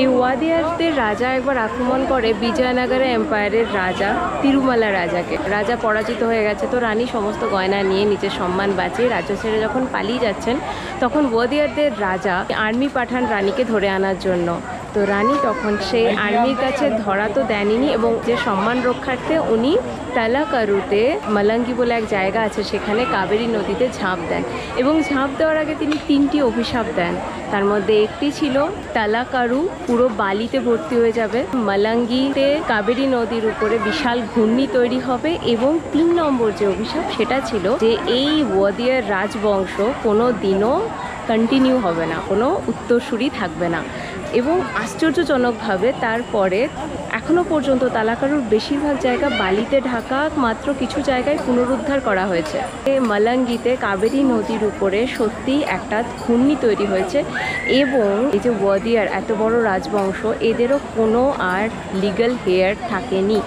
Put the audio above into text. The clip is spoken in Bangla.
এই ওয়াদিয়ারদের রাজা একবার আক্রমণ করে বিজয়নগরের এম্পায়ারের রাজা তিরুমালা রাজাকে। রাজা পরাজিত হয়ে গেছে তো রানী সমস্ত গয়না নিয়ে নিজের সম্মান বাঁচিয়ে রাজ্য ছেড়ে যখন পালিয়ে যাচ্ছেন, তখন ওয়াদিয়ারদের রাজা আর্মি পাঠান রানীকে ধরে আনার জন্য। তো রানী তখন সেই আর্মির কাছে ধরা তো দেননি এবং যে সম্মান রক্ষার্থে উনি তালাকারুতে মালাঙ্গি বলে এক জায়গা আছে, সেখানে কাবেরী নদীতে ঝাঁপ দেন এবং ঝাঁপ দেওয়ার আগে তিনি তিনটি অভিশাপ দেন। তার মধ্যে একটি ছিল, তালাকারু পুরো বালিতে ভর্তি হয়ে যাবে, মালাঙ্গিতে কাবেরী নদীর উপরে বিশাল ঘূর্ণি তৈরি হবে এবং তিন নম্বর যে অভিশাপ সেটা ছিল যে এই ওয়াদিয়ার রাজবংশ কোনো দিনও কন্টিনিউ হবে না, কোনো উত্তরসূরি থাকবে না। এবং আশ্চর্যজনকভাবে তারপরে এখনও পর্যন্ত তালাকারুর বেশিরভাগ জায়গা বালিতে ঢাকা, মাত্র কিছু জায়গায় পুনরুদ্ধার করা হয়েছে। মালাঙ্গিতে কাবেরী নদীর উপরে সত্যি একটা ঘূর্ণি তৈরি হয়েছে এবং এই যে ওয়াদিয়ার এত বড় রাজবংশ, এদেরও কোনো আর লিগাল হেয়ার থাকেনি।